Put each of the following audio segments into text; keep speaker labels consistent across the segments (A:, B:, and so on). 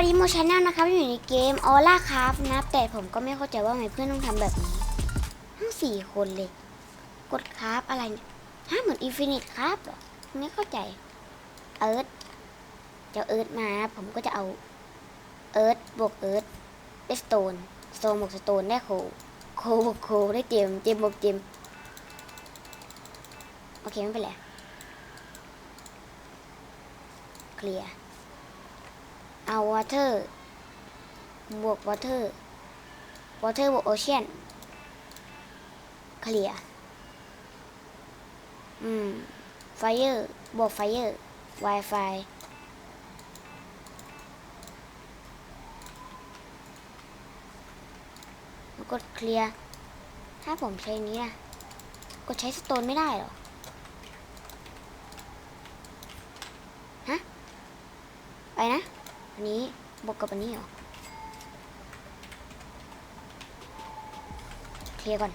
A: วันนี้โมชแนลนะครับอยู่ในเกมออร่าคราฟนะแต่ผมก็ไม่เข้าใจว่าทำไมเพื่อนต้องทำแบบนี้ทั้งสี่คนเลย กดคราฟอะไรเนี่ยฮะเหมือนอินฟินิตคราฟเหรอไม่เข้าใจเอิร์ธจ้าเอิร์ธมา ผมก็จะเอาเอิร์ธบวกเอิร์ธได้สโตนสโตนบวกสโตนได้โคโคบวกโคได้เจมเจมบวกเจมโอเคไม่เป็นไรเคลียร์ เอา water บวก water water บวก ocean เคลียอืม fire บวก fire wifi กดเคลียร์ ถ้าผมใช้นี้นะกดใช้สโตนไม่ได้หรอ ฮะ ไปนะ อันนี้บวกกับอันนี้เหรอเคลียร์ก่อน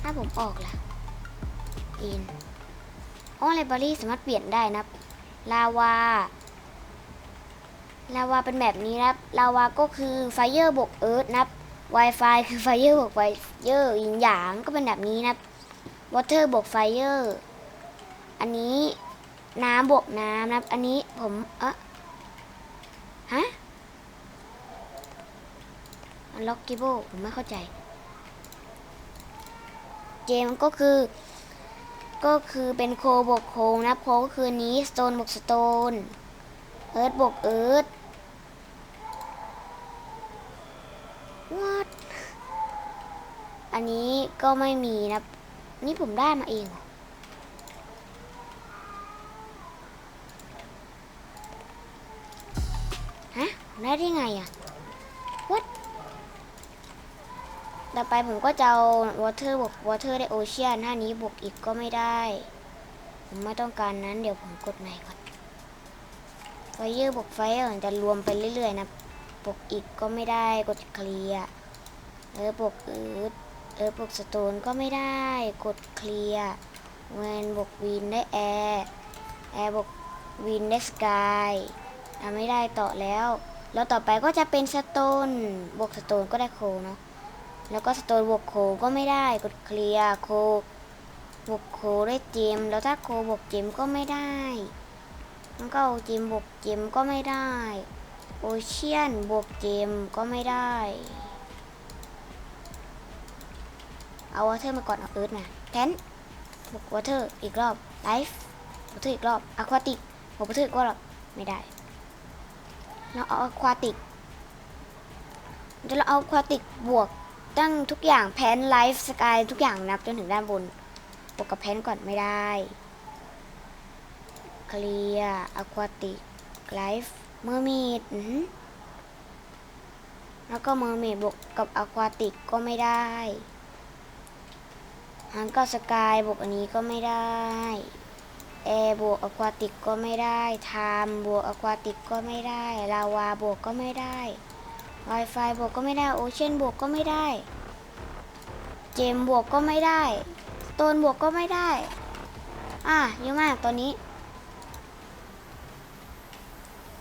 A: ถ้าผมออกล่ะอินอ๋อไลบรารีสามารถเปลี่ยนได้นะลาวาลาวาเป็นแบบนี้นะครับลาวาก็คือไฟเ r อร์บวกเอิร์ธนะครับ Wi-Fi คือไฟเ r อร์บวกไฟเ r อร์ยินหยางก็เป็นแบบนี้นะครับ Water บวกไฟเ r อร์อันนี้น้ำบวกน้ำนะครับ อันนี้ผมเอะ ฮะ Unlockable ผมไม่เข้าใจ เกมก็คือ ก็คือเป็นโคบวกโคงนะโคก็คือนี้สโตนบวกสโตนเอิร์ธบวกเอิร์ธ what อันนี้ก็ไม่มีนะ นี่ผมได้มาเอง ได้ได้ไงอะ what ต่อไปผมก็จะเอา water บวก water ได้ ocean ท่านี้บวกอีกก็ไม่ได้ ผมไม่ต้องการนั้น เดี๋ยวผมกดใหม่ก่อน fire บวก fire จะรวมไปเรื่อยๆนะ บวกอีกก็ไม่ได้ กดเคลียร์เออบวกเอิร์ธเออบวกสโตนก็ไม่ได้ กดเคลียร์เวนบวกวินได้แอร์ แอร์บวกวินได้สกายทำไม่ได้ต่อแล้ว แล้วต่อไปก็จะเป็นสโตนบวกสโตนก็ได้โคเนาะแล้วก็สโตนบวกโคก็ไม่ได้กดเคลียร์โคบวกโคได้เจม แล้วถ้าโคบวกเจมก็ไม่ได้แล้วก็เอาเจมบวกเจมก็ไม่ได้ โอเชียนบวกเจมก็ไม่ได้ เอาวอเตอร์มาก่อนเอาเอิร์ธมาแทนบวกวอเตอร์อีกรอบไลฟ์วอเตอร์อีกรอบอะควาติกบวกวอเตอร์อีกรอบไม่ได้ เราเอาอะควาติกเดี๋ยวเราเอาควาติกบวกตั้งทุกอย่างแพนไลฟ์สกายทุกอย่างนับจนถึงด้านบนบวกกับแพนก่อนไม่ได้เคลียร์อะควาติกไลฟ์เมอร์เมดแล้วก็เมอร์เมดบวกกับอะควาติกก็ไม่ได้ฮันก็สกายบวกอันนี้ก็ไม่ได้ แอร์บวกอะควาติกก็ไม่ได้ไทม์บวกอะควาติกก็ไม่ได้ลาวาบวกก็ไม่ได้ Wi-Fi บวกก็ไม่ได้โอเชียนบวกก็ไม่ได้ เจมบวกก็ไม่ได้โตนบวกก็ไม่ได้ อะเยอะมากตอนนี้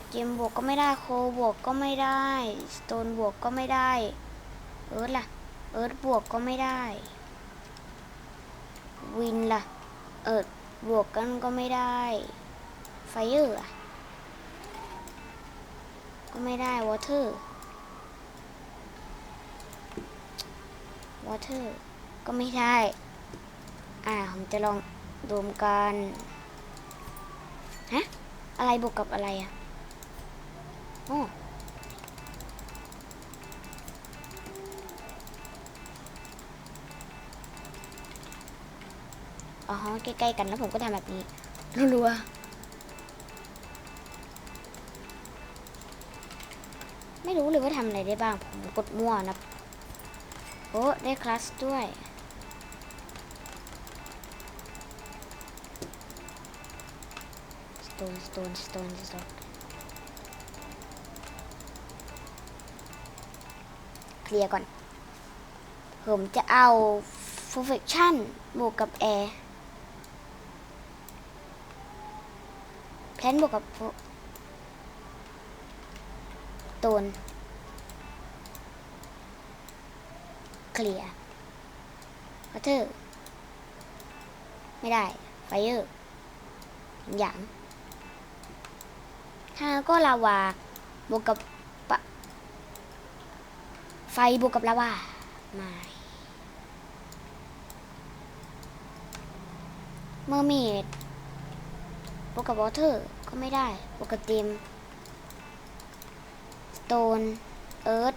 A: เจมบวกก็ไม่ได้โคบวกก็ไม่ได้สโตนบวกก็ไม่ได้ เอิร์ธล่ะ เอิร์ธบวกก็ไม่ได้ วินล่ะ เอิร์ธ บวกกันก็ไม่ได้ ไฟเออร์อะก็ไม่ได้วอเตอร์วอเตอร์ก็ไม่ได้ อ่า ผมจะลองรวมกันฮะ อะไรบวกกับอะไรอะโอ้ อ๋อใกล้ๆกันแล้วผมก็ทำแบบนี้รัวๆไม่รู้เลยว่าทำอะไรได้บ้าง ผมกดมั่วนะโอ้ได้คลาสด้วยสโตนสโตนสโตนสโตนเคลียร์ก่อน ผมจะเอา perfection บวกกับ air แพนบวกกับโตนเคลียร์วอเตอร์ ไม่ได้ ไฟเออร์หยางถ้าก็ลาวา บวกกับปะไฟบวกกับลาวาไม่เมอร์เมด บวกับวอเตอร์ก็ไม่ได้บวกับเต็มสโตนเอิร์ธ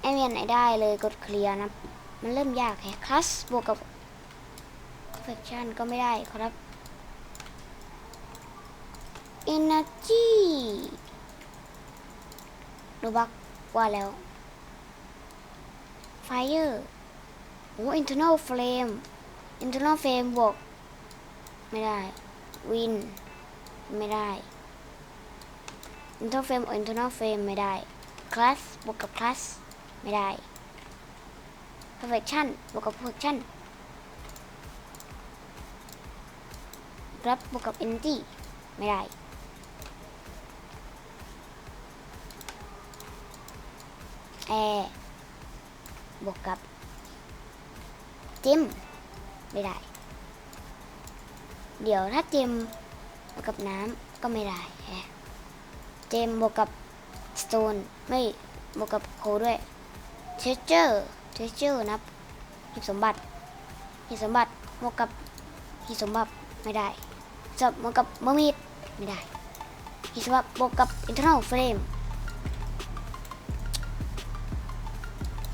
A: ไม่มีอันไหนได้เลยกดเคลียร์นะ มันเริ่มยากแฮะคลัสบวกกับ perfection ก็ไม่ได้ครับ energy ดูบักว่าแล้ว fire โอ้ internal flame internal flame บวก ไม่ได้ win ไม่ได้ internal flame กับ internal flame ไม่ได้ class บวกกับ class ไม่ได้ perfection บวกกับ perfection รับบวกกับ energy ไม่ได้แอร์บวกกับจิมไม่ได้ เดี๋ยวถ้าเจมบวกกับน้ำก็ไม่ได้แฮะเจมบวกกับสโตนไม่บวกกับโคด้วยเทเจอร์เทเจอร์นับหีบสมบัติหีบสมบัติบวกกับหีบสมบัติไม่ได้จับบวกกับเมอร์มิดไม่ได้หีบสมบัติบวกกับอินเทอร์เน็ตเฟรม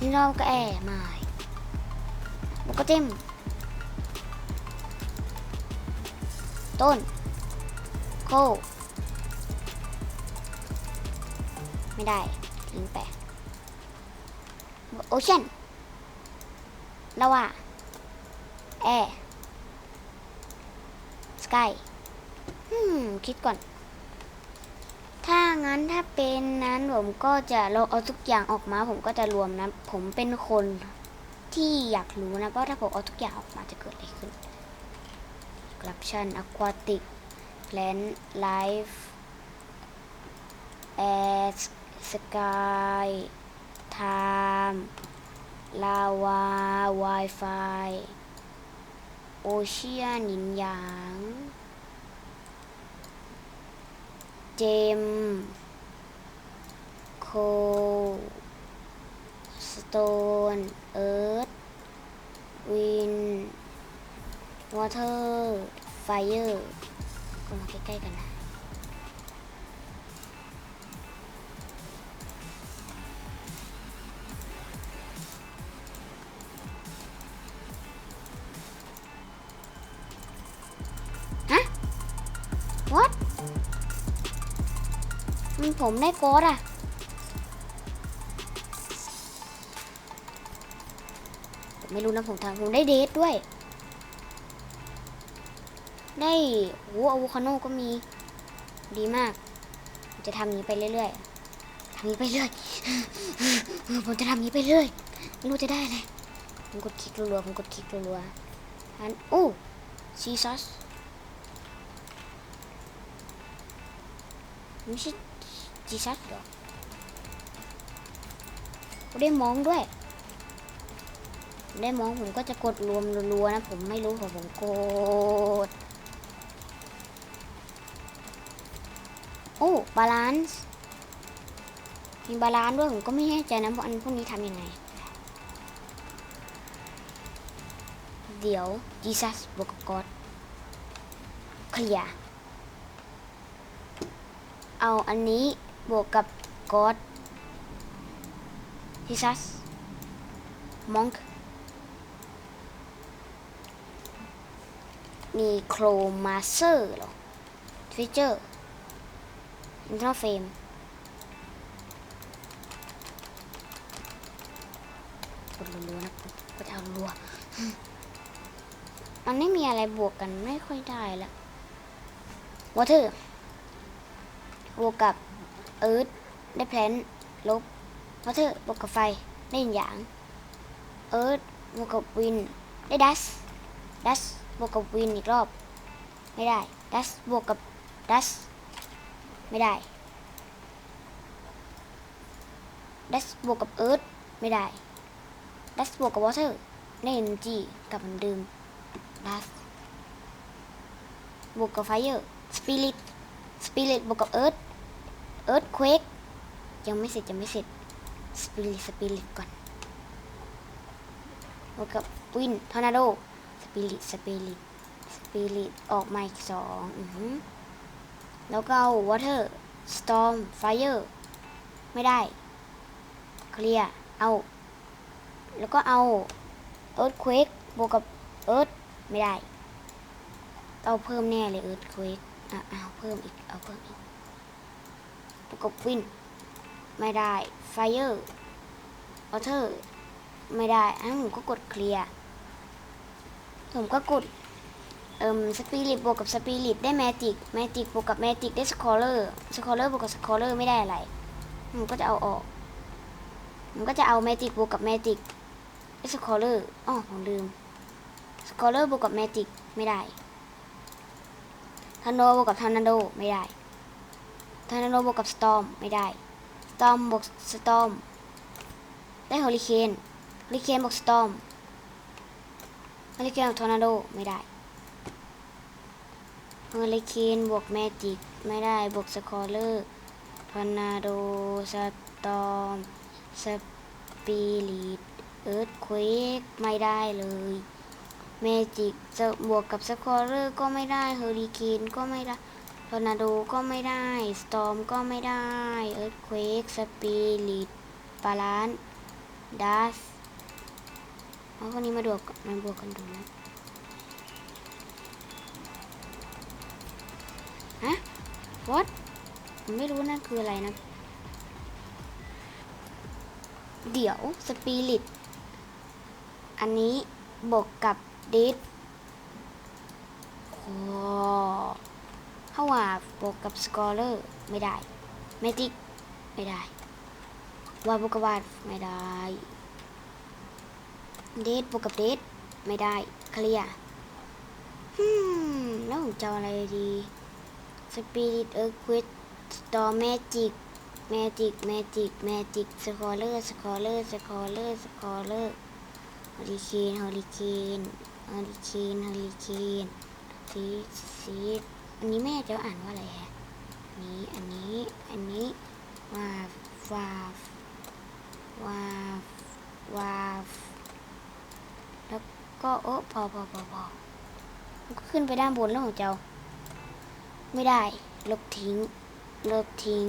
A: นี่เราก็แอร์ไม่บวกก็เต็ม ต้นโคไม่ได้ลิงแปโอเชียนลาวาแอร์สกายอืม คิดก่อน ถ้างั้นถ้าเป็นนั้นผมก็จะลองเอาทุกอย่างออกมา ผมก็จะรวมนะ ผมเป็นคนที่อยากรู้นะว่าถ้าผมเอาทุกอย่างออกมาจะเกิดอะไรขึ้น corruption aquatic plant life air sky time lava wifi ocean หยินหยางเจมโค สโตนเอิร์ธวินวอเตอร์ไฟเออร์ก็มาใกล้ๆกันนะฮะ what มันผมได้โกดอะผมไม่รู้นะผมทำผมได้เดทด้วย ได้โอ้อะโวคาโนก็มี ดีมากผมจะทำนี้ไปเรื่อยๆทำนี้ไปเรื่อยผมจะทำนี้ไปเรื่อยไม่รู้จะได้อะไรผมกดคลิกรัวๆผมกดคลิกรัวๆอันโอ้ซีซัสไม่ใช่จีซัสเหรอผมได้มองด้วย ได้มองผมก็จะกดรวมรัวๆนะ ผมไม่รู้ของผมกด อ้บาลานซ์มีบาลานซ์ด้วยผมก็ไม่แน่ใจนะว่าอันพวกนี้ทำยังไง เดี๋ยวจีซัสบวกกับกดเคลียเอาอันนี้บวกกับกอดทิซัสมองค์มีโครมาเซอร์หรอทวิเจอร์ อินทร์เฟมกดรัวๆนะกดเอารัวมันไม่มีอะไรบวกกันไม่ค่อยได้ละวอเตอร์บวกกับเอิร์ธได้แพลนลบวอเตอร์บวกกับไฟได้ยินหยาง เอิร์ธบวกกับวินได้ดัสดัสบวกกับวินอีกรอบ ไม่ได้ดัสบวกกับดัส ไม่ได้ dash บวกกับ earth ไม่ได้ dash บวกกับ water ได้ energy กับเหมือนเดิม dash บวกกับ fire spirit spirit บวกกับ earth earth quake ยังไม่เสร็จยังไม่เสร็จ spirit spirit ก่อนบวกกับ wind tornado spirit spirit spirit ออกมาอีกสองอือ แล้วก็เอาวอเตอร์สตอมไฟเออร์ไม่ได้เคลียร์เอา แล้วก็เอาเอิร์ธเควกบวกกับเอิร์ธไม่ได้เอาเพิ่มแน่เลยเอิร์ธเควกอะเอาเพิ่มอีก เอาเพิ่มอีกบวกกับวินไม่ได้ไฟเออร์ออเทอร์ไม่ได้อ้าวผมก็กดเคลียร์ผมก็กด เอ่มสปิริตบวกกับสปิริตได้แมจิกแมจิกบวกกับแมจิกได้สคอเลอร์สคอเลอร์บวกกับสคอเลอร์ไม่ได้อะไรผมก็จะเอาออก มันก็จะเอา Magic บวกกับ Magic สคอเลอร์อ๋อผมลืมสคอเลอร์บวกกับ Magic ไม่ได้ทันโดบวกกับทันนาโดไม่ได้ทันนาโดบวกกับสตอมไม่ได้สตอมบวกสตอมได้ฮอริเคนฮอริเคนบวกสตอมฮอริเคนบวกทอร์นาโดไม่ได้ เฮอริเคนบวก Magic ไม่ได้บวกสคอเลอร์ทอร์นาโดสตอมสปิริตเอิร์ธเควกไม่ได้เลยเมจิกจะบวกกับสควอเลอร์ก็ไม่ได้เฮอริเคนก็ไม่ได้ทอร์นาโดก็ไม่ได้สตอมก็ไม่ได้เอิร์ธเควกสปิริตบาลานดัสเอาพวกนี้มาบวกกันมันบวกกันดูนะ ฮะ what ผมไม่รู้นั่นคืออะไรนะ เดี๋ยวสปิริต อันนี้บวกกับดิสโอ้ถ้าว่าบวกกับสกอเลอร์ไม่ได้เมจิกไม่ได้วาดบวกกับวาดไม่ได้เดทบวกกับเดทไม่ได้เคลียร์ฮึมแล้วผมจะอะไรดี สปิริตเอิร์ควิสตอร์แมจิกแมจิกแมจิกแมจิกสคอเลอร์สคอเลอร์สคอเลอร์สคอเลอร์ฮอริเคนฮอริเคนฮอริเคนฮอริเคนซีซีอันนี้แม่จะอ่านว่าอะไรฮะอันนี้อันนี้อันนี้วาฟวาฟวาฟวาฟแล้วก็โอ้พอพอพอพอมันก็ขึ้นไปด้านบนแล้วของเจ้า ไม่ได้ ลบทิ้ง ลบทิ้ง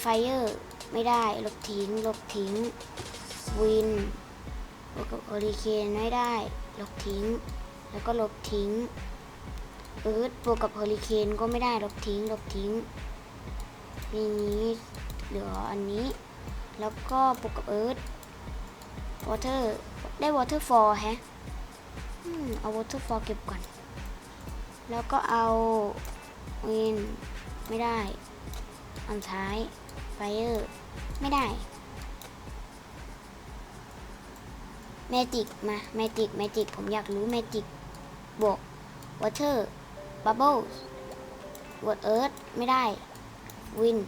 A: ไฟเออร์ไม่ได้ ลบทิ้ง ลบทิ้ง วินวกับโอริเคนไม่ได้ ลบทิ้ง แล้วก็ลบทิ้งเอิร์ธบวกกับโอริเคนก็ไม่ได้ ลบทิ้ง ลบทิ้งทีนี้เหลืออันนี้ แล้วก็บวกกับเอิร์ธวอเตอร์ได้วอเตอร์ฟอร์แฮะเอาวอเตอร์ฟอร์เก็บก่อน แล้วก็เอา วิน ไม่ได้ อันท้ายไฟเออร์ไม่ได้เมจิกมาเมจิกเมจิกผมอยากรู้เมจิกบวกวอเตอร์บับเบิลวอตเอิร์ธไม่ได้ วิน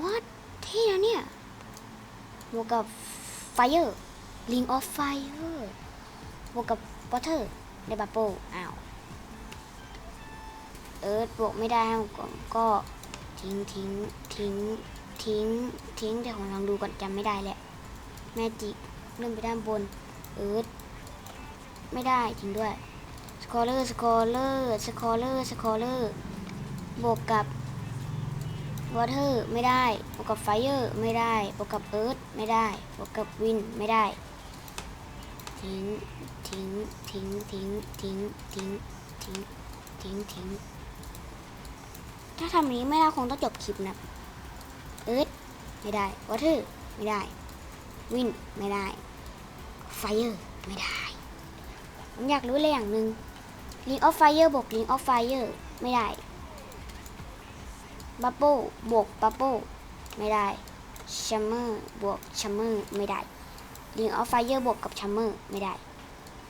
A: what เท่นะเนี่ยบวกกับไฟเออร์ลิงออฟไฟเออร์บวกกับวอเตอร์ได้บับเบิลอ้าว เอิร์ธบวกไม่ได้ก็ก็ทิ้งทิ้งทิ้งทิ้งทิ้งแต่ผมลองดูก่อนจำไม่ได้แหละแมจิกเลื่อนไปด้านบนเอิร์ธไม่ได้จริงด้วยสคอเลอร์สคอเลอร์สคอเลอร์สคอเลอร์บวกกับวอเตอร์ไม่ได้บวกกับไฟเออร์ไม่ได้บวกกับเอิร์ธไม่ได้บวกกับวินไม่ได้ ทิ้งทิ้งทิ้งทิ้งทิ้งทิ้งทิ้งทิ้งทิ้ง ถ้าทำนี้ไม่ได้คงต้องจบคลิปนะเอิร์ธไม่ได้วอเตอร์ไม่ได้ วินไม่ได้ ไฟเออร์ไม่ได้ ผมอยากรู้เลยอย่างหนึ่งลิงออฟไฟเออร์บวกลิงออฟไฟเออร์ไม่ได้บับเบิลบวกบับเบิลไม่ได้ชัมเมอร์บวกชัมเมอร์ไม่ได้ลิงออฟไฟเออร์บวกกับชัมเมอร์ไม่ได้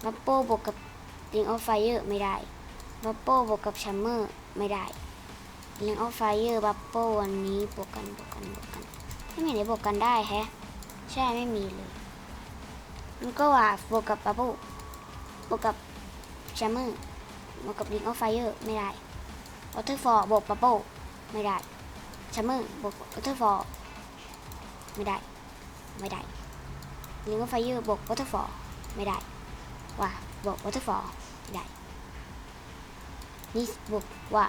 A: บับเบิลบวกกับลิงออฟไฟเออร์ไม่ได้บับเบิลบวกกับชัมเมอร์ไม่ได้ ลิงออฟไฟเออร์บับเบิลวันนี้บวกกันบวกกันบวกกันไม่เห็นได้บวกกันได้แฮะ ใช่ไม่มีเลย มันก็ว่าบวกกับบับเบิ้ลบวกกับแชมเมอร์บวกกับลิงออฟไฟเออร์ไม่ได้วอเตอร์ฟอร์บวกบับเบิ้ลไม่ได้แชมเมอร์บวกวอเตอร์ฟอร์ไม่ได้ ไม่ได้ลิงออฟไฟเออร์บวกวอเตอร์ฟอร์ไม่ได้ว่าบวกวอเตอร์ฟอร์ไม่ได้นี่บวกว่า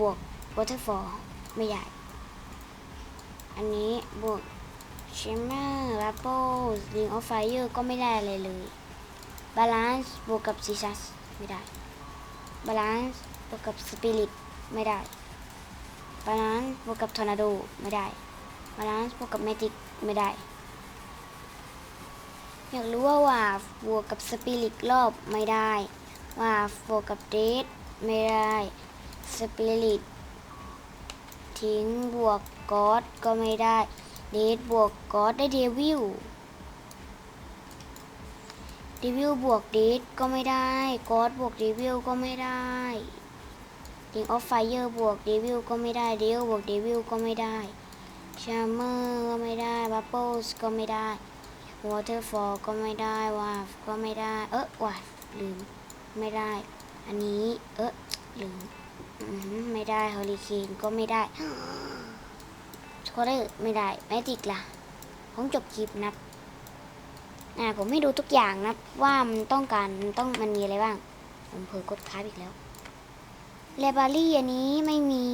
A: บวก วอเตอร์ฟอร์ไม่ได้อันนี้บวกเชมเมอร์บับเบิ้ลลิงออฟไฟเออร์ก็ไม่ได้อะไรเลยบาลานซ์บวกกับซีซัสไม่ได้บาลานซ์บวกกับสปิริตไม่ได้บาลานซ์บวกกับทอร์นาโดไม่ได้บาลานซ์บวกกับเมจิกไม่ได้ อยากรู้ว่าว่าบวกกับสปิริตรอบไม่ได้ว่าบวกกับเดทไม่ได้สปิริต ทิ้งบวกกอดก็ไม่ได้เดทบวกกอดได้เดวิลเดวิลบวกเดทก็ไม่ได้กอดบวกเดวิลก็ไม่ได้ลิงออฟไฟเออร์บวกเดวิลก็ไม่ได้เดลบวกเดวิลก็ไม่ได้ชาร์เมอร์ก็ไม่ได้บับเบิลส์ก็ไม่ได้วอเตอร์ฟอลก็ไม่ได้วาฟก็ไม่ได้ เออวาฟลืม ไม่ได้ อันนี้ เออลืมอืม ไม่ได้เฮอริเคนก็ไม่ได้สควอเตอร์ไม่ได้แมจิกล่ะ ผมจบคลิปนับอ่าผมไม่ดูทุกอย่างนะ ว่ามันต้องการมันต้องมันมีอะไรบ้าง ผมเผลอกดค้าอีกแล้วเลบารี่อันนี้ไม่มี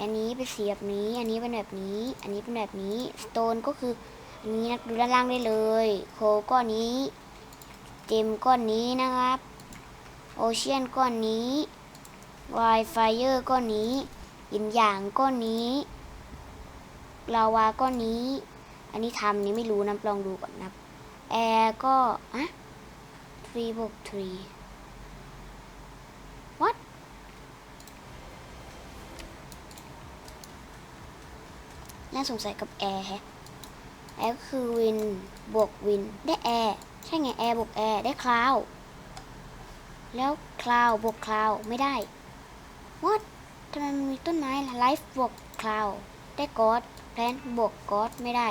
A: อันนี้เป็นเสียบนี้ อันนี้เป็นแบบนี้ อันนี้เป็นแบบนี้ สโตนก็คือ อันนี้นะดูด้านล่างได้เลย โคก้อนนี้ เจมก้อนนี้นะครับ โอเชียนก้อนนี้ ไวไฟเออร์ก้อนนี้หินหยางก้อนนี้ลาวาก้อนนี้ อันนี้ทำนี่ไม่รู้นะลองดูก่อนนะแอร์ก็อะทรีบวกทรี what น่าสงสัยกับแอร์แฮะแอร์ก็คือวินบวกวิน ได้แอร์ใช่ไงแอร์บวกแอร์ได้คลาว แล้วคลาวบวกคลาวไม่ได้ what ทำไมมันมีต้นไม้ล่ะไลฟ์บวกคลาวได้กอดแพลนบวกกอดไม่ได้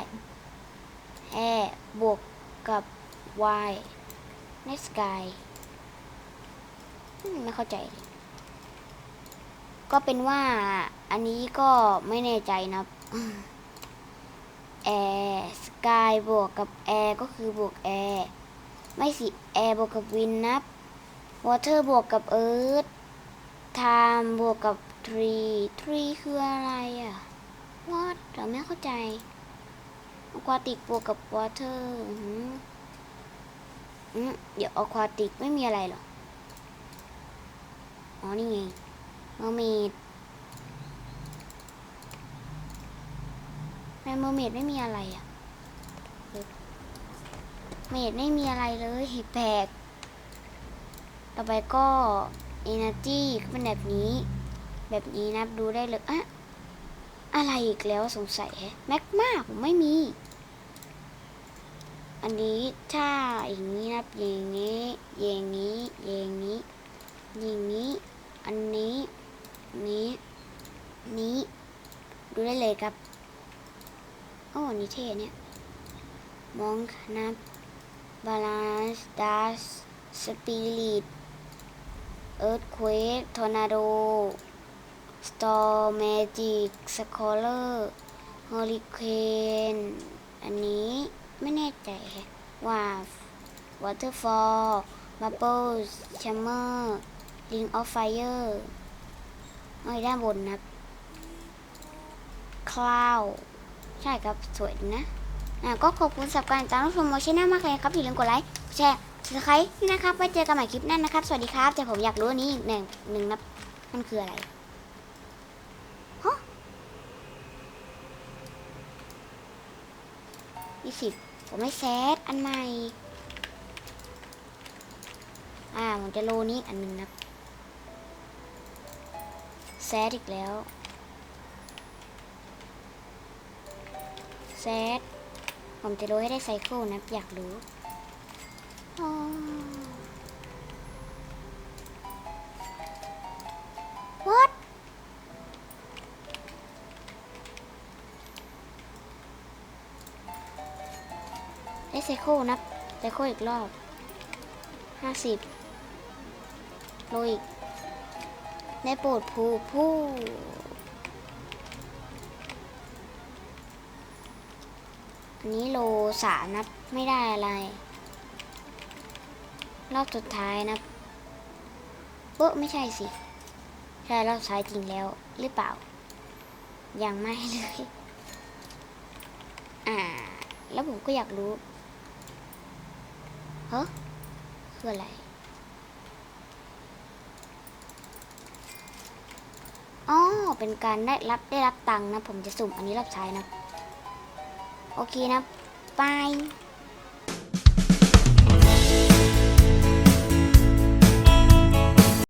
A: แอร์บวกกับ y ในสกายไม่เข้าใจ ก็เป็นว่าอันนี้ก็ไม่แน่ใจนะแอร์สกายบวกกับแอร์ก็คือบวกแอร์ไม่สิแอร์บวกกับวินนับวอเตอร์บวกกับเอิร์ธ ไทม์บวกกับทรีทรีคืออะไรอะวอดเราไม่เข้าใจอควาติกบวกกับวอเตอร์อืมเดี๋ยวอควาติกไม่มีอะไรหรอ อ๋อ นี่ไงเมอร์เมดแม่เมอร์เมดไม่มีอะไรอะเมดไม่มีอะไรเลยแปลก ต่อไปก็ Energy ก็เป็นแบบนี้ แบบนี้นะดูได้เลยอะอะไรอีกแล้วสงสัยแฮะแม็กมาผมไม่มี อันนี้ถ้าอย่างนี้นะอย่างนี้อย่างนี้อย่างนี้อย่างนี้อันนี้นี้นี้ ดูได้เลยครับโอ้นี่เท่เนี่ยมองนะบาลานซ์ดัสสปิริต เอิร์ธควกทอร์นาโดสตอร์แมจิกสคอเลอร์ฮอริเคนอันนี้ไม่แน่ใจแฮะว่า waterfall bubbles chamber ring of fire เอาด้านบนนะครับ cloud ใช่ครับ สวยนะอะก็ขอบคุณสำหรับการติดตามรับชมโมชั่นมากเลยครับอย่าลืมกดไลค์แชร์ สไครต์นะครับไว้เจอกันใหม่คลิปหน้านะครับ สวัสดีครับ แต่ผมอยากรู้อันนี้อีกหนึ่งหนึ่งนะมันคืออะไรฮะยี่สิบผมไม่แซดอันใหม่ อ่าผมจะโลนี้อันหนึ่งนะแซดอีกแล้วแซดผมจะรู้ให้ได้ไซเคิลนะอยากรู้ อ๋อได้ไซโคนับไซโคอีกรอบห้าสิบโลอีกได้โปรดผู้ผู้อันนี้โลสามนับไม่ได้อะไร รอบสุดท้ายนับเบอะไม่ใช่สิ ใช่รอบสุดท้ายจริงแล้วหรือเปล่า ยังไม่เลย อ่า แล้วผมก็อยากรู้เฮ้คืออะไรอ๋อเป็นการได้รับได้รับตังค์นะ ผมจะสุ่มอันนี้รอบท้ายนะ โอเคนะบาย